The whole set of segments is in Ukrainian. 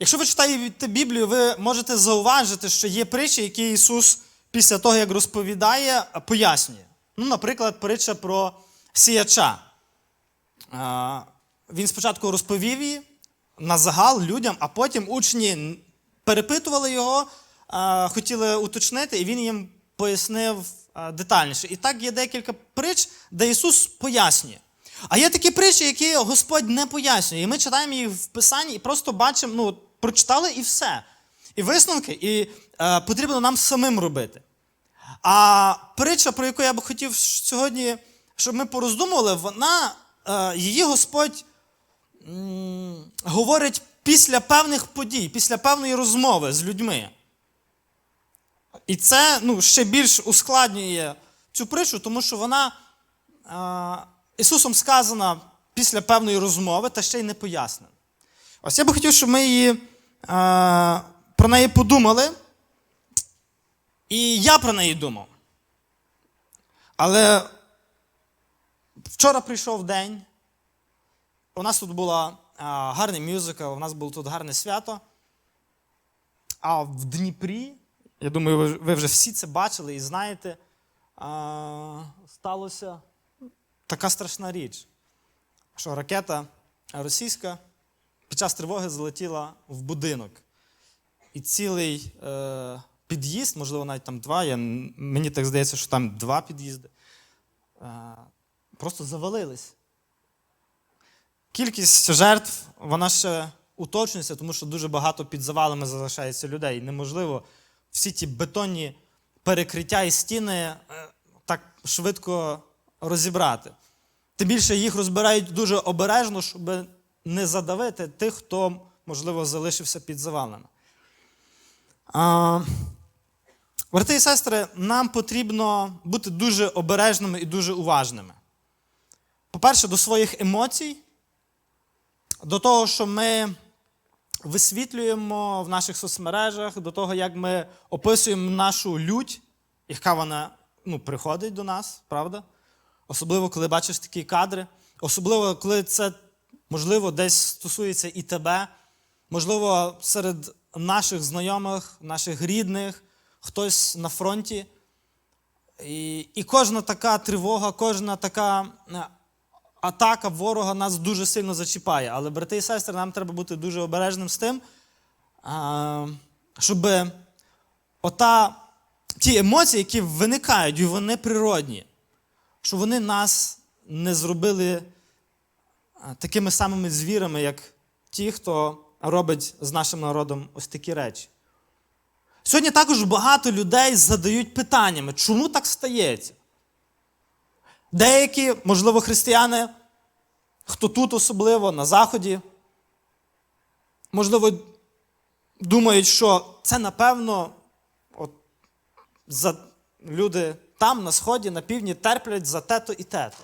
Якщо ви читаєте Біблію, ви можете зауважити, що є притчі, які Ісус після того, як розповідає, пояснює. Ну, наприклад, притча про сіяча. Він спочатку розповів її на загал людям, а потім учні перепитували його, хотіли уточнити, і він їм пояснив детальніше. І так є декілька притч, де Ісус пояснює. А є такі притчі, які Господь не пояснює. І ми читаємо їх в Писанні і просто бачимо, ну, прочитали і все. І висновки, і е, потрібно нам самим робити. А притча, про яку я би хотів сьогодні, щоб ми пороздумували, вона, е, її Господь м, говорить після певних подій, після певної розмови з людьми. І це ну, ще більш ускладнює цю притчу, тому що вона е, Ісусом сказана після певної розмови та ще й не пояснена. Ось я би хотів, щоб ми її, е, про неї подумали. І я про неї думав. Але вчора прийшов день. У нас тут була а, гарний мюзикл, у нас було тут гарне свято. А в Дніпрі, я думаю, ви, вже всі це бачили і знаєте, а, сталося така страшна річ, що ракета російська під час тривоги залетіла в будинок. І цілий е, під'їзд, можливо, навіть там два, я, мені так здається, що там два під'їзди, е, просто завалились. Кількість жертв, вона ще уточнюється, тому що дуже багато під завалами залишається людей. Неможливо всі ті бетонні перекриття і стіни е, так швидко розібрати. Тим більше їх розбирають дуже обережно, щоб не задавити тих, хто, можливо, залишився під завалами. А, брати і сестри, нам потрібно бути дуже обережними і дуже уважними. По-перше, до своїх емоцій, до того, що ми висвітлюємо в наших соцмережах, до того, як ми описуємо нашу лють, яка вона ну, приходить до нас, правда? Особливо, коли бачиш такі кадри, особливо, коли це, можливо, десь стосується і тебе, можливо, серед наших знайомих, наших рідних, хтось на фронті. І, і кожна така тривога, кожна така е, атака ворога нас дуже сильно зачіпає. Але, брати і сестри, нам треба бути дуже обережним з тим, щоб ота, ті емоції, які виникають, і вони природні, щоб вони нас не зробили такими самими звірами, як ті, хто робить з нашим народом ось такі речі. Сьогодні також багато людей задають питаннями, чому так стається? Деякі, можливо, християни, хто тут особливо, на Заході, можливо, думають, що це, напевно, от, за, люди там, на Сході, на півдні, терплять за тето і тето.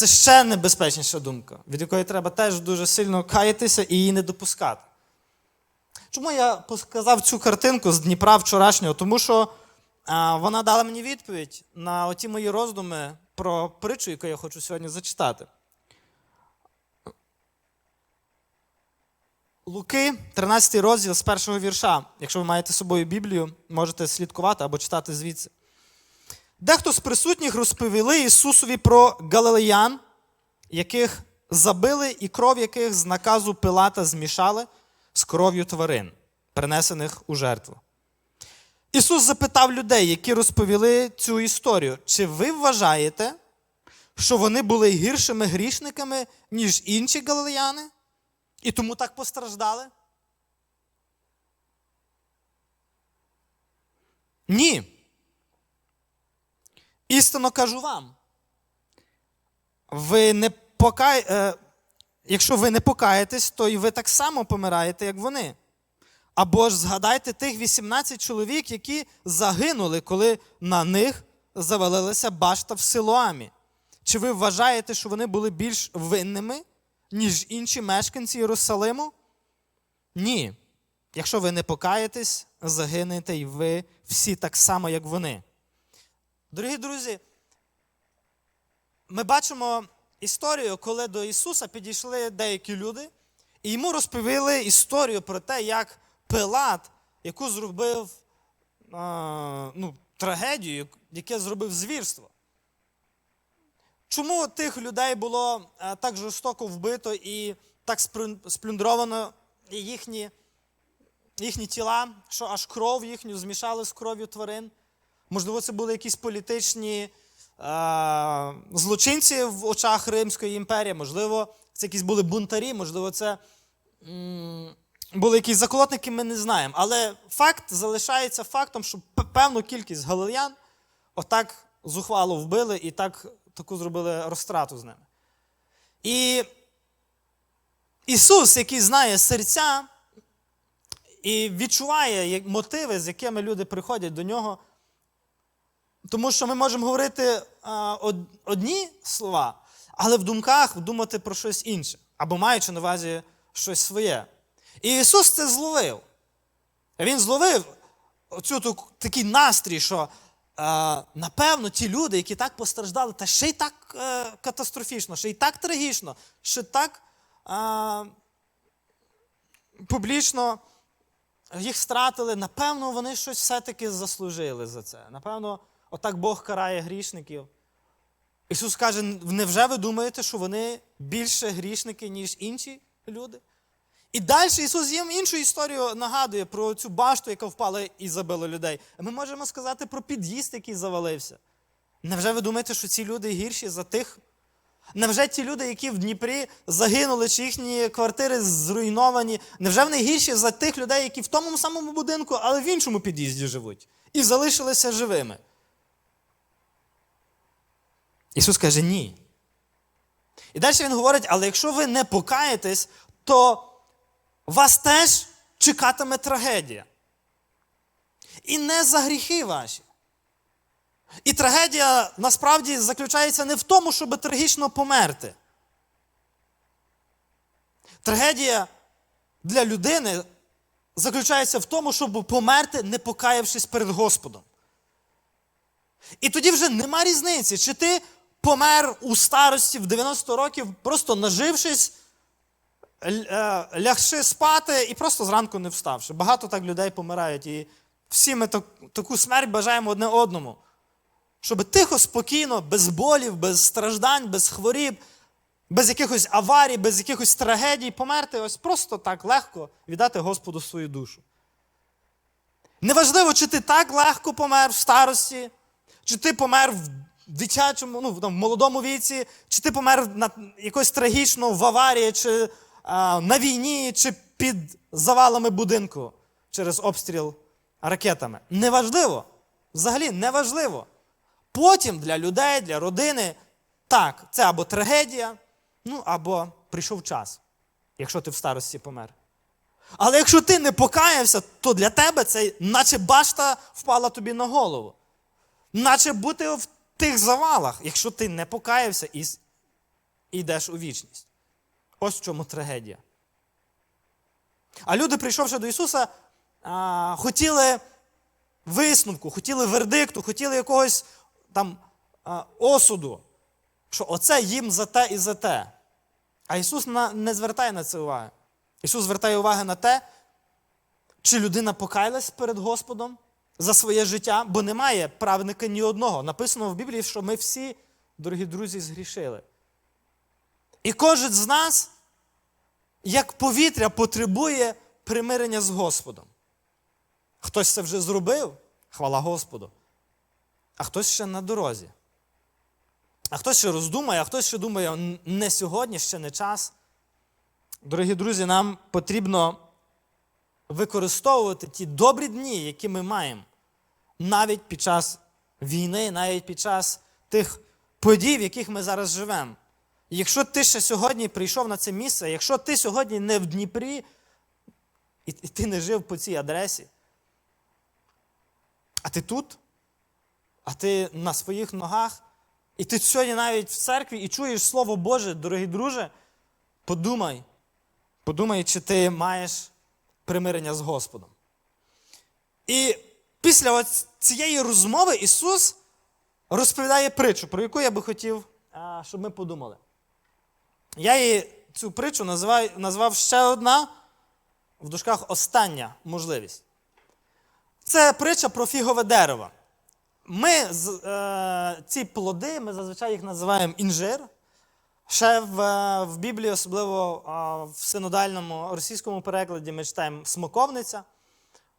Це ще небезпечніша думка, від якої треба теж дуже сильно каятися і її не допускати. Чому я показав цю картинку з Дніпра вчорашнього? Тому що а, вона дала мені відповідь на оті мої роздуми про притчу, яку я хочу сьогодні зачитати. Луки, 13 розділ з першого вірша. Якщо ви маєте з собою Біблію, можете слідкувати або читати звідси. Дехто з присутніх розповіли Ісусові про галилеян, яких забили, і кров яких з наказу Пилата змішали з кров'ю тварин, принесених у жертву. Ісус запитав людей, які розповіли цю історію, чи ви вважаєте, що вони були гіршими грішниками, ніж інші галилеяни, і тому так постраждали? Ні. Істинно кажу вам. Ви не покай... е, Якщо ви не покаєтесь, то і ви так само помираєте, як вони. Або ж згадайте тих 18 чоловік, які загинули, коли на них завалилася башта в Силоамі. Чи ви вважаєте, що вони були більш винними, ніж інші мешканці Єрусалиму? Ні. Якщо ви не покаєтесь, загинете і ви всі так само, як вони. Дорогі друзі, ми бачимо історію, коли до Ісуса підійшли деякі люди І йому розповіли історію про те, як Пилат, яку зробив а, ну, трагедію, яке зробив звірство. Чому тих людей було так жорстоко вбито і так сплюндровано їхні, їхні тіла, що аж кров їхню змішали з кров'ю тварин? Можливо, це були якісь політичні а, злочинці в очах Римської імперії, можливо, це якісь були бунтарі, можливо, це м, були якісь заколотники, ми не знаємо. Але факт залишається фактом, що певну кількість галилеян отак зухвало вбили і так таку зробили розтрату з ними. І Ісус, який знає серця і відчуває мотиви, з якими люди приходять до нього. Тому що ми можемо говорити а, од- одні слова, але в думках думати про щось інше, або маючи на увазі щось своє. І Ісус це зловив. Він зловив оцю такий настрій, що е, напевно ті люди, які так постраждали, та ще й так е, катастрофічно, ще й так трагічно, ще так е, публічно їх стратили, напевно, вони щось все-таки заслужили за це. Напевно, отак Бог карає грішників. Ісус каже: невже ви думаєте, що вони більше грішники, ніж інші люди? І далі Ісус їм іншу історію нагадує про цю башту, яка впала і забила людей. Ми можемо сказати про під'їзд, який завалився. Невже ви думаєте, що ці люди гірші за тих? Невже ті люди, які в Дніпрі загинули, чи їхні квартири зруйновані, невже вони гірші за тих людей, які в тому самому будинку, але в іншому під'їзді живуть і залишилися живими? Ісус каже, ні. І далі Він говорить: але якщо ви не покаєтесь, то вас теж чекатиме трагедія. І не за гріхи ваші. І трагедія насправді заключається не в тому, щоб трагічно померти. Трагедія для людини заключається в тому, щоб померти, не покаявшись перед Господом. І тоді вже нема різниці, чи ти помер у старості в 90 років, просто нажившись, е, лягши спати і просто зранку не вставши. Багато так людей помирають. І всі ми таку смерть бажаємо одне одному. Щоб тихо, спокійно, без болів, без страждань, без хворіб, без якихось аварій, без якихось трагедій померти, ось просто так легко віддати Господу свою душу. Неважливо, чи ти так легко помер в старості, чи ти помер в дитячому, ну, там, в молодому віці, чи ти помер на, якось трагічно в аварії, чи а, на війні, чи під завалами будинку через обстріл ракетами. Неважливо. Взагалі неважливо. Потім для людей, для родини, так, це або трагедія, ну або прийшов час, якщо ти в старості помер. Але якщо ти не покаявся, то для тебе це наче башта впала тобі на голову. Наче бути в тих завалах, якщо ти не покаявся і йдеш у вічність. Ось в чому трагедія. А люди, прийшовши до Ісуса, хотіли висновку, хотіли вердикту, хотіли якогось там осуду, що оце їм за те і за те. А Ісус не звертає на це уваги. Ісус звертає увагу на те, чи людина покаялась перед Господом за своє життя, бо немає правника ні одного. Написано в Біблії, що ми всі, дорогі друзі, згрішили. І кожен з нас, як повітря, потребує примирення з Господом. Хтось це вже зробив, хвала Господу, а хтось ще на дорозі. А хтось ще роздумає, а хтось ще думає, не сьогодні, ще не час. Дорогі друзі, нам потрібно використовувати ті добрі дні, які ми маємо, навіть під час війни, навіть під час тих подій, в яких ми зараз живемо. Якщо ти ще сьогодні прийшов на це місце, якщо ти сьогодні не в Дніпрі, і ти не жив по цій адресі, а ти тут, а ти на своїх ногах, і ти сьогодні навіть в церкві і чуєш Слово Боже, дорогий друже, подумай, подумай, чи ти маєш примирення з Господом. І після цієї розмови Ісус розповідає притчу, про яку я би хотів, щоб ми подумали. Я її цю притчу називаю, назвав ще одна в дужках остання можливість. Це притча про фігове дерево. Ми е, ці плоди, ми зазвичай їх називаємо інжир. Ще в, в Біблії, особливо в синодальному російському перекладі, ми читаємо смоковниця.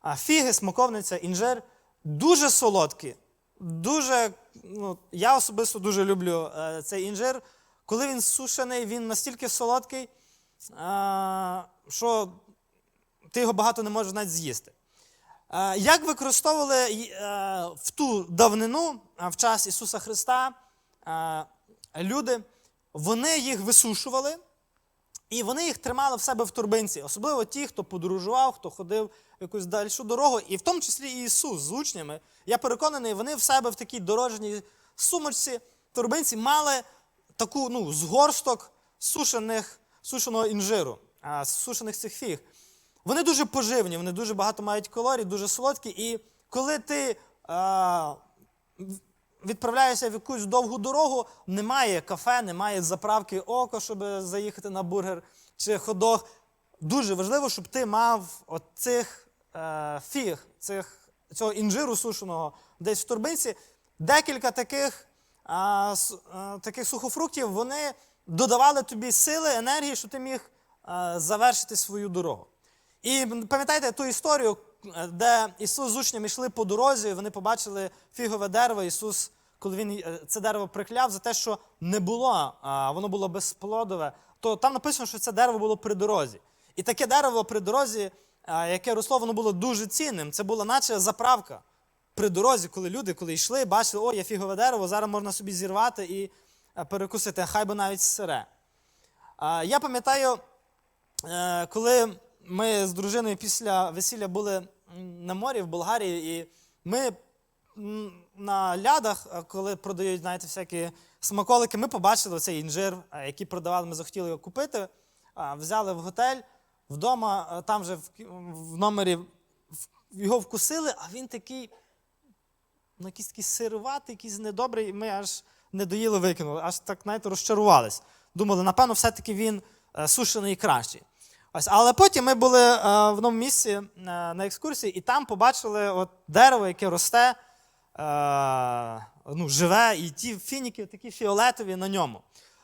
А фіги, смоковниця, інжир дуже солодкі. Дуже, ну, я особисто дуже люблю е, цей інжир. Коли він сушений, він настільки солодкий, е, що ти його багато не можеш навіть з'їсти. Е, Як використовували е, в ту давнину, е, в час Ісуса Христа, е, люди, вони їх висушували, і вони їх тримали в себе в турбинці, особливо ті, хто подорожував, хто ходив якусь дальшу дорогу, і в тому числі і Ісус з учнями. Я переконаний, вони в себе в такій дорожній сумочці, турбинці мали таку ну, згорсток сушених, сушеного інжиру, а, сушених цих фіг. Вони дуже поживні, вони дуже багато мають калорій, дуже солодкі. І коли ти а, відправляєшся в якусь довгу дорогу, немає кафе, немає заправки око, щоб заїхати на бургер чи ходох. Дуже важливо, щоб ти мав от цих е, фіг, цих, цього інжиру сушеного десь в турбинці. Декілька таких, с- а, таких сухофруктів вони додавали тобі сили, енергії, щоб ти міг а, завершити свою дорогу. І пам'ятаєте ту історію, е, де Ісус з учнями йшли по дорозі, вони побачили фігове дерево. Ісус, коли він е, це дерево прикляв за те, що не було, а воно було безплодове, то там написано, що це дерево було при дорозі. І таке дерево при дорозі, яке росло, воно було дуже цінним. Це була наче заправка при дорозі, коли люди, коли йшли, бачили, о, є фігове дерево, зараз можна собі зірвати і е, перекусити, хай би навіть сире. Я пам'ятаю, е, коли ми з дружиною після весілля були на морі в Болгарії, і ми на лядах, е, коли продають знаєте, всякі смаколики, ми побачили цей інжир, е, який продавали, ми захотіли його купити. Взяли в готель, вдома, е, там же в, номері його вкусили, а він такий ну, якийсь такий сируватий, якийсь недобрий, і ми аж не доїли, викинули, аж так знаєте, розчарувались. Думали, напевно, все-таки він е, сушений кращий. Ось, але потім ми були е, в одному місці е, на екскурсії, і там побачили от дерево, яке росте, е, ну, живе, і ті фініки такі фіолетові на ньому.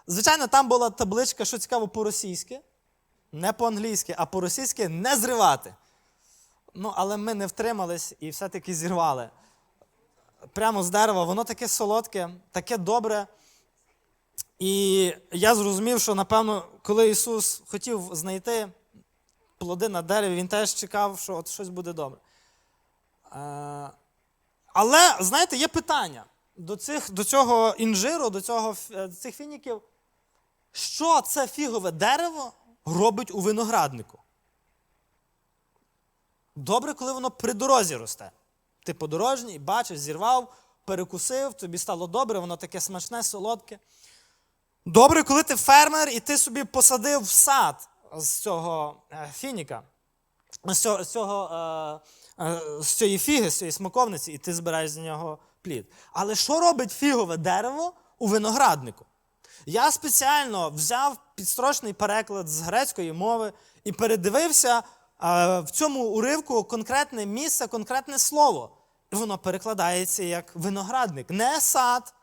Звичайно, там була табличка, що цікаво, по-російськи, не по-англійськи, а по-російськи не зривати. Ну, але ми не втримались і все-таки зірвали прямо з дерева, воно таке солодке, таке добре. І я зрозумів, що, напевно, коли Ісус хотів знайти плоди на дереві, Він теж чекав, що от щось буде добре. Е, Але, знаєте, є питання до, цих, до цього інжиру, до, цього, е, до цих фініків. Що це фігове дерево робить у винограднику? Добре, коли воно при дорозі росте. Ти подорожній, бачиш, зірвав, перекусив, тобі стало добре, воно таке смачне, солодке. Добре, коли ти фермер і ти собі посадив сад з цього е, фініка, з цього, е, е, з цієї фіги, з цієї смоковниці, і ти збираєш з нього плід. Але що робить фігове дерево у винограднику? Я спеціально взяв підстрочний переклад з грецької мови і передивився в цьому уривку конкретне місце, конкретне слово. І воно перекладається як виноградник. Не сад,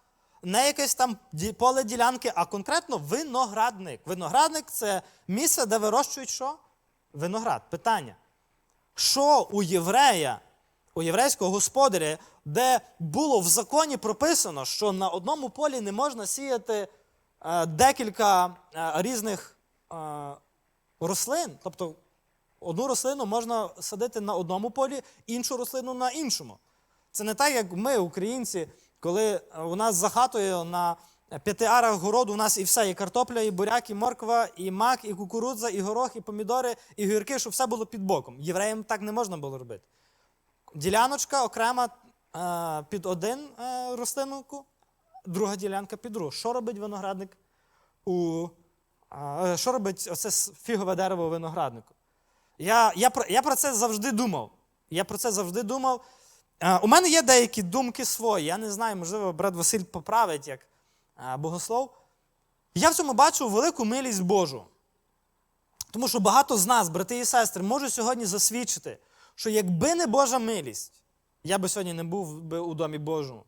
не якесь там поле ділянки, а конкретно виноградник. Виноградник це місце, де вирощують що? Виноград. Питання. Що у єврея, у єврейського господаря, де було в законі прописано, що на одному полі не можна сіяти е, декілька е, різних е, рослин, тобто одну рослину можна садити на одному полі, іншу рослину на іншому. Це не так, як ми, українці, коли е, у нас за хатою на п'яти арах городу у нас і все, і картопля, і буряк, і морква, і мак, і кукурудза, і горох, і помідори, і гірки, щоб все було під боком. Євреям так не можна було робити. Діляночка окрема е, під один е, рослинку, друга ділянка під другу. Що робить виноградник у. що робить оце фігове дерево винограднику? Я, я, я про це завжди думав. Я про це завжди думав. У мене є деякі думки свої. Я не знаю, можливо, брат Василь поправить як богослов. Я в цьому бачу велику милість Божу. Тому що багато з нас, брати і сестри, можуть сьогодні засвідчити, що якби не Божа милість, я би сьогодні не був би у домі Божому.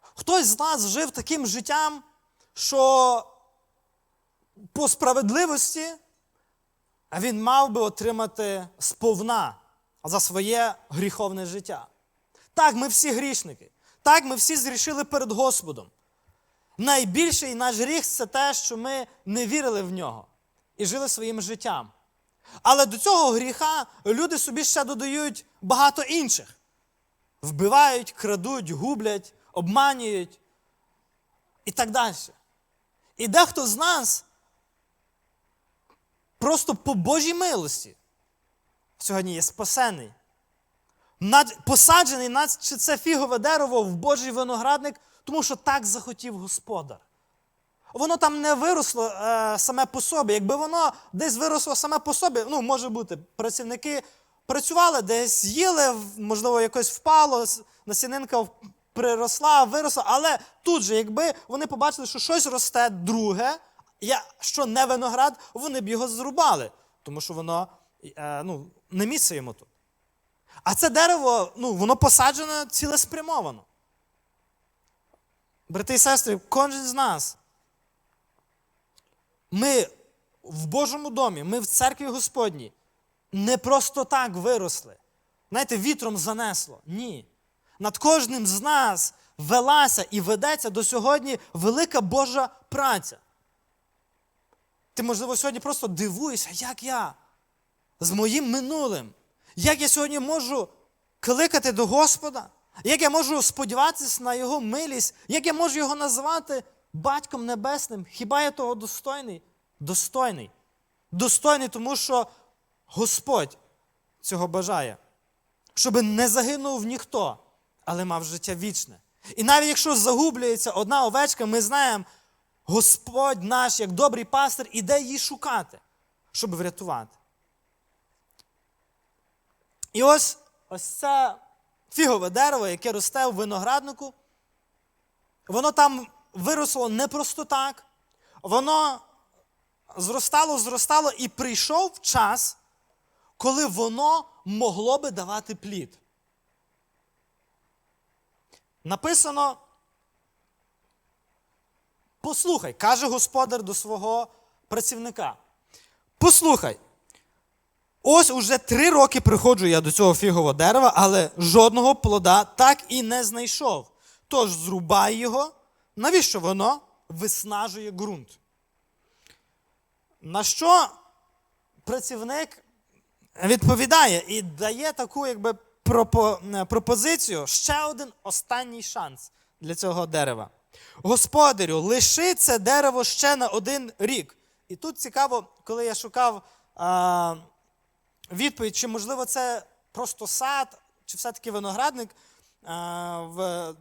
Хтось з нас жив таким життям, що по справедливості він мав би отримати сповна за своє гріховне життя. Так, ми всі грішники. Так, ми всі зрішили перед Господом. Найбільший наш гріх це те, що ми не вірили в нього і жили своїм життям. Але до цього гріха люди собі ще додають багато інших. Вбивають, крадуть, гублять, обманюють і так далі. І дехто з нас просто по Божій милості сьогодні є спасений. Над, посаджений, наче це фігове дерево в Божий виноградник, тому що так захотів господар. Воно там не виросло е, саме по собі. Якби воно десь виросло саме по собі, ну, може бути, працівники працювали, десь їли, можливо, якось впало, насінинка приросла, виросла. Але тут же, якби вони побачили, що щось росте друге, я, що не виноград, вони б його зрубали, тому що воно е, ну, не місце йому тут. А це дерево, ну, воно посаджене цілеспрямовано. Брати і сестри, кожен з нас. Ми в Божому домі, ми в церкві Господній не просто так виросли. Знаєте, вітром занесло. Ні. Над кожним з нас велася і ведеться до сьогодні велика Божа праця. Ти, можливо, сьогодні просто дивуєшся, як я з моїм минулим, як я сьогодні можу кликати до Господа, як я можу сподіватися на Його милість, як я можу його називати Батьком Небесним. Хіба я того достойний? Достойний. Достойний, тому що Господь цього бажає, щоб не загинув ніхто, але мав життя вічне. І навіть якщо загублюється одна овечка, ми знаємо, Господь наш, як добрий пастир, іде її шукати, щоб врятувати. І ось ось це фігове дерево, яке росте у винограднику, воно там виросло не просто так, воно зростало, зростало, і прийшов час, коли воно могло би давати плід. Написано. Послухай, каже господар до свого працівника. Послухай, ось уже три роки приходжу я до цього фігового дерева, але жодного плода так і не знайшов. Тож зрубай його, навіщо воно виснажує ґрунт? На що працівник відповідає і дає таку якби пропо- пропозицію ще один останній шанс для цього дерева. Господарю, лиши це дерево ще на один рік. І тут цікаво, коли я шукав а, відповідь, чи можливо це просто сад, чи все-таки виноградник в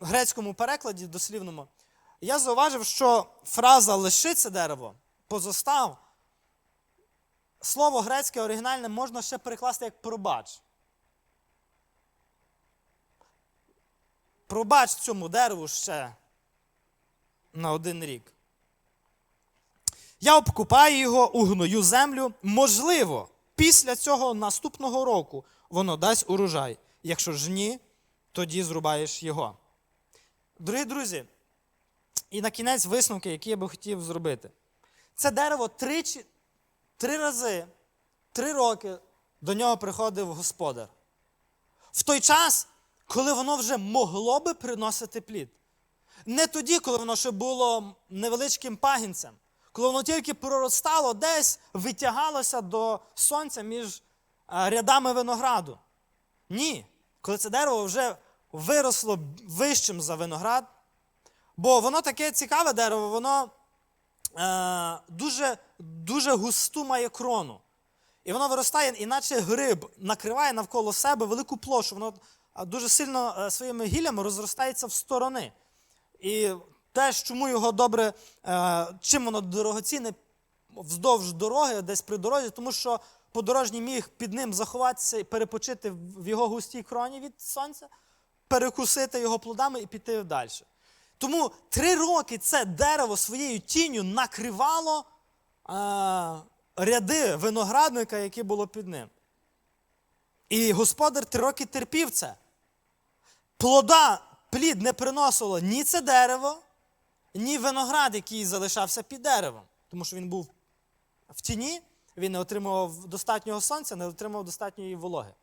грецькому перекладі дослівному, я зауважив, що фраза лиши це дерево, позостав, слово грецьке оригінальне можна ще перекласти як пробач. Пробач цьому дереву ще на один рік. Я обкупаю його, угною землю. Можливо, після цього наступного року воно дасть урожай. Якщо ж ні, тоді зрубаєш його. Дорогі друзі, і на кінець висновки, які я би хотів зробити. Це дерево тричі, три рази, три роки до нього приходив господар. В той час, коли воно вже могло би приносити плід. Не тоді, коли воно ще було невеличким пагінцем, коли воно тільки проростало, десь витягалося до сонця між рядами винограду. Ні, коли це дерево вже виросло вищим за виноград, бо воно таке цікаве дерево, воно е, дуже, дуже густу має крону. І воно виростає, іначе гриб накриває навколо себе велику площу. Воно дуже сильно е, своїми гіллями розростається в сторони. І теж, чому його добре, е, чим воно дорогоцінне вздовж дороги, десь при дорозі, тому що подорожній міг під ним заховатися і перепочити в його густій кроні від сонця, перекусити його плодами і піти далі. Тому три роки це дерево своєю тінню накривало е, ряди виноградника, яке було під ним. І господар три роки терпів це. Плода, плід не приносило ні це дерево, ні виноград, який залишався під деревом. Тому що він був в тіні, він не отримував достатнього сонця, не отримував достатньої вологи.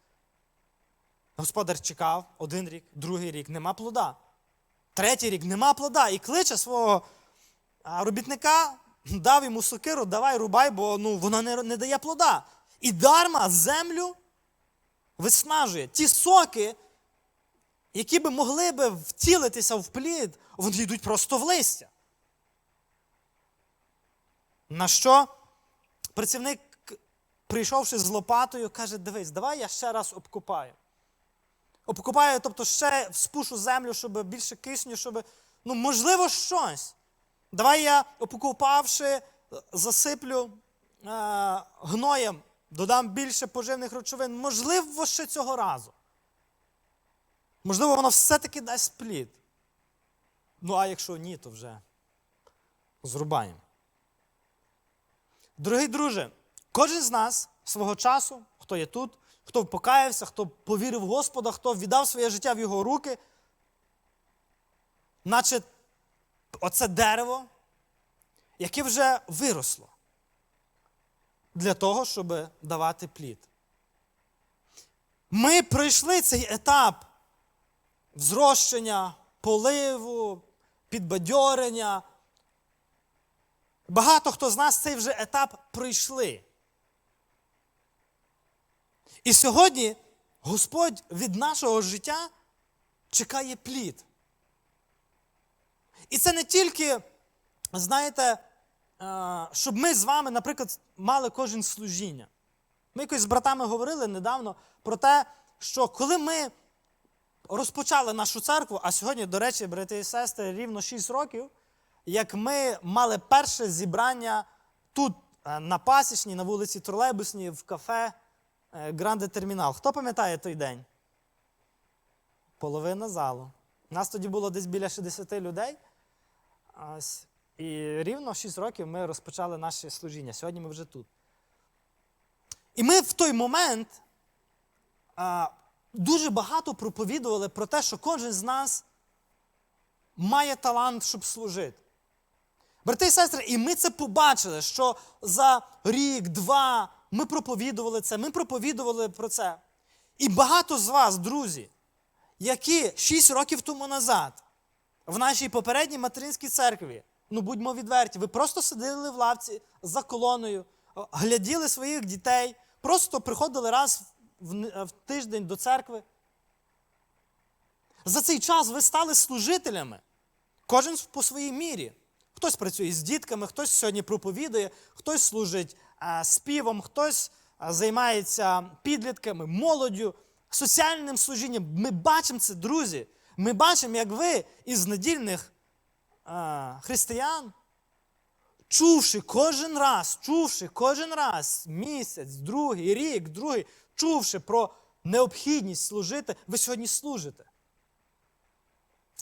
Господар чекав один рік, другий рік нема плода. Третій рік нема плода. І кличе свого робітника, дав йому сокиру, давай рубай, бо ну, вона не, не дає плода. І дарма землю виснажує. Ті соки, які би могли би втілитися в плід, вони йдуть просто в листя. На що працівник, прийшовши з лопатою, каже: дивись, давай я ще раз обкопаю. Обкопаю, тобто ще спушу землю, щоб більше кисню, щоб. Ну, можливо, щось. Давай я, обкопавши, засиплю е, гноєм, додам більше поживних речовин. Можливо, ще цього разу. Можливо, воно все-таки дасть плід. Ну, а якщо ні, то вже зрубаємо. Дорогий друже, кожен з нас свого часу, хто є тут, хто покаявся, хто повірив в Господа, хто віддав своє життя в його руки, наче оце дерево, яке вже виросло для того, щоб давати плід. Ми пройшли цей етап взрощення, поливу, підбадьорення. Багато хто з нас цей вже етап пройшли. І сьогодні Господь від нашого життя чекає плід. І це не тільки, знаєте, е, щоб ми з вами, наприклад, мали кожен служіння. Ми якось з братами говорили недавно про те, що коли ми розпочали нашу церкву, а сьогодні, до речі, брати і сестри, рівно 6 років, як ми мали перше зібрання тут, е, на Пасічній, на вулиці Тролейбусній, в кафе е, Гранде Термінал. Хто пам'ятає той день? Половина залу. Нас тоді було десь біля 60 людей. І рівно 6 років ми розпочали наше служіння. Сьогодні ми вже тут. І ми в той момент а, дуже багато проповідували про те, що кожен з нас має талант, щоб служити. Брати і сестри, і ми це побачили, що за рік, два ми проповідували це, ми проповідували про це. І багато з вас, друзі, які 6 років тому назад в нашій попередній материнській церкві, ну будьмо відверті, ви просто сиділи в лавці за колоною, гляділи своїх дітей, просто приходили раз в, в тиждень до церкви. За цей час ви стали служителями, кожен по своїй мірі. Хтось працює з дітками, хтось сьогодні проповідує, хтось служить а, співом, хтось а, займається підлітками, молоддю, соціальним служінням. Ми бачимо це, друзі. Ми бачимо, як ви із недільних християн, чувши кожен раз, чувши кожен раз місяць, другий, рік, другий, чувши про необхідність служити, ви сьогодні служите.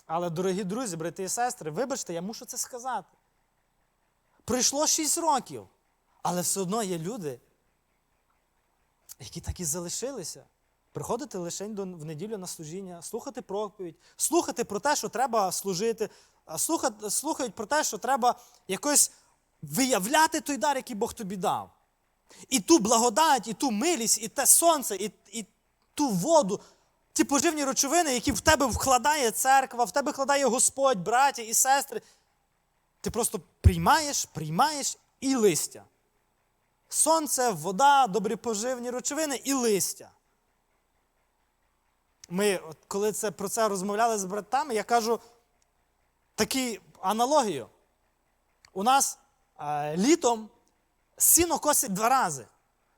Але, дорогі друзі, брати і сестри, вибачте, я мушу це сказати. Пройшло 6 років, але все одно є люди, які так і залишилися. Приходити лише в неділю на служіння, слухати проповідь, слухати про те, що треба служити, слухати, слухають про те, що треба якось виявляти той дар, який Бог тобі дав. І ту благодать, і ту милість, і те сонце, і, і ту воду, ті поживні речовини, які в тебе вкладає церква, в тебе вкладає Господь, браті і сестри. Ти просто приймаєш, приймаєш і листя. Сонце, вода, добрі поживні речовини і листя. Ми, от коли це, про це розмовляли з братами, я кажу таку аналогію. У нас літом сіно косить два рази.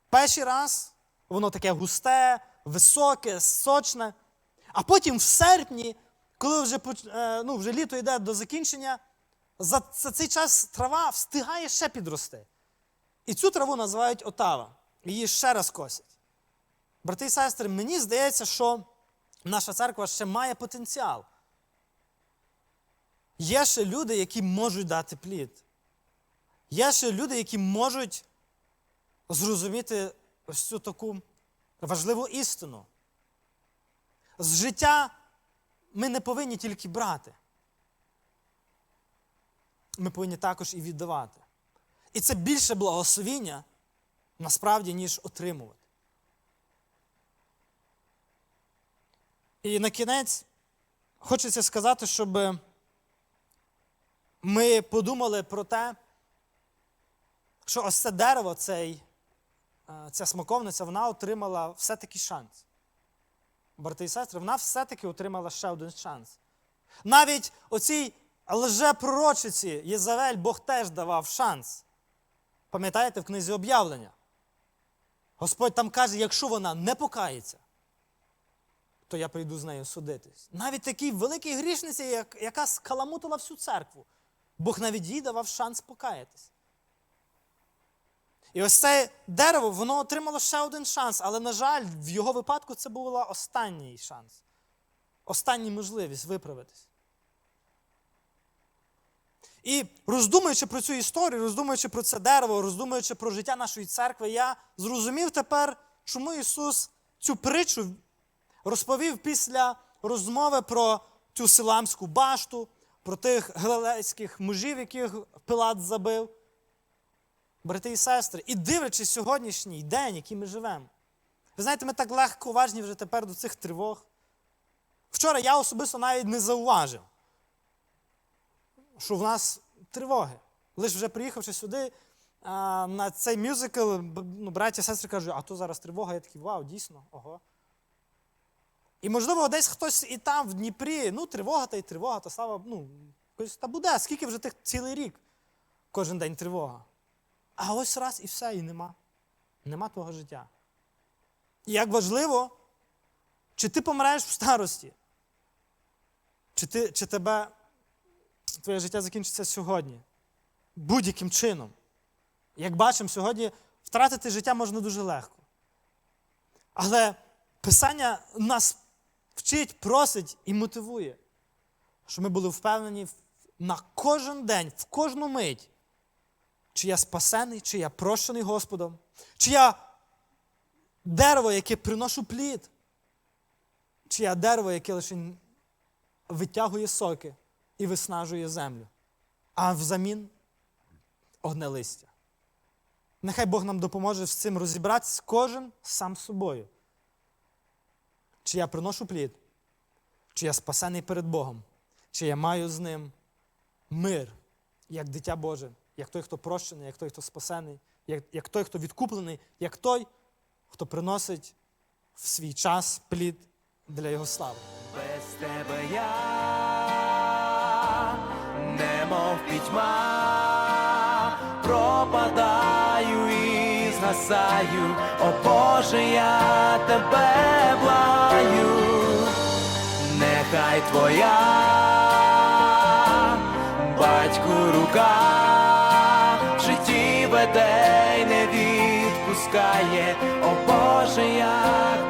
Перший раз воно таке густе, високе, сочне. А потім в серпні, коли вже е, ну, вже літо йде до закінчення, за, за цей час трава встигає ще підрости. І цю траву називають отава. Її ще раз косять. Брати і сестри, мені здається, що наша церква ще має потенціал. Є ще люди, які можуть дати плід. Є ще люди, які можуть зрозуміти ось цю таку важливу істину. З життя ми не повинні тільки брати. Ми повинні також і віддавати. І це більше благословіння насправді, ніж отримувати. І на кінець хочеться сказати, щоб ми подумали про те, що ось це дерево, цей, е, ця смоковниця, вона отримала все-таки шанс. Брати і сестри, вона все-таки отримала ще один шанс. Навіть оцій лжепророчиці Єзавель Бог теж давав шанс. Пам'ятаєте, в книзі об'явлення? Господь там каже, якщо вона не покається, то я прийду з нею судитись. Навіть такій великій грішниці, яка скаламутила всю церкву, Бог навіть їй давав шанс покаятись. І ось це дерево, воно отримало ще один шанс, але, на жаль, в його випадку це був останній шанс, остання можливість виправитись. І роздумуючи про цю історію, роздумуючи про це дерево, роздумуючи про життя нашої церкви, я зрозумів тепер, чому Ісус цю притчу розповів після розмови про цю силамську башту, про тих галилейських мужів, яких Пилат забив. Брати і сестри, і дивлячись сьогоднішній день, який ми живемо. Ви знаєте, ми так легко уважні вже тепер до цих тривог. Вчора я особисто навіть не зауважив, що в нас тривоги. Лише вже приїхавши сюди а, на цей мюзикл, ну, браття і сестри кажуть, а то зараз тривога, я такий, вау, дійсно, ого. І можливо, десь хтось і там, в Дніпрі, ну, тривога та й тривога, та слава, ну, та буде, скільки вже тих цілий рік, кожен день тривога. А ось раз і все, і нема. Нема твого життя. І як важливо, чи ти помреш в старості, чи, ти, чи тебе твоє життя закінчиться сьогодні. Будь-яким чином. Як бачимо, сьогодні втратити життя можна дуже легко. Але Писання нас вчить, просить і мотивує, щоб ми були впевнені на кожен день, в кожну мить, чи я спасений, чи я прощений Господом, чи я дерево, яке приношу плід, чи я дерево, яке лише витягує соки і виснажує землю, а взамін огне листя. Нехай Бог нам допоможе з цим розібратися кожен сам собою. Чи я приношу плід, чи я спасений перед Богом, чи я маю з ним мир, як дитя Боже, як той, хто прощений, як той, хто спасений, як, як той, хто відкуплений, як той, хто приносить в свій час плід для Його слави. Без тебе я немов пітьма, пропадаю і згасаю, о Боже, я тебе благаю, нехай твоя батьку рука веде й не відпускає, о Боже, я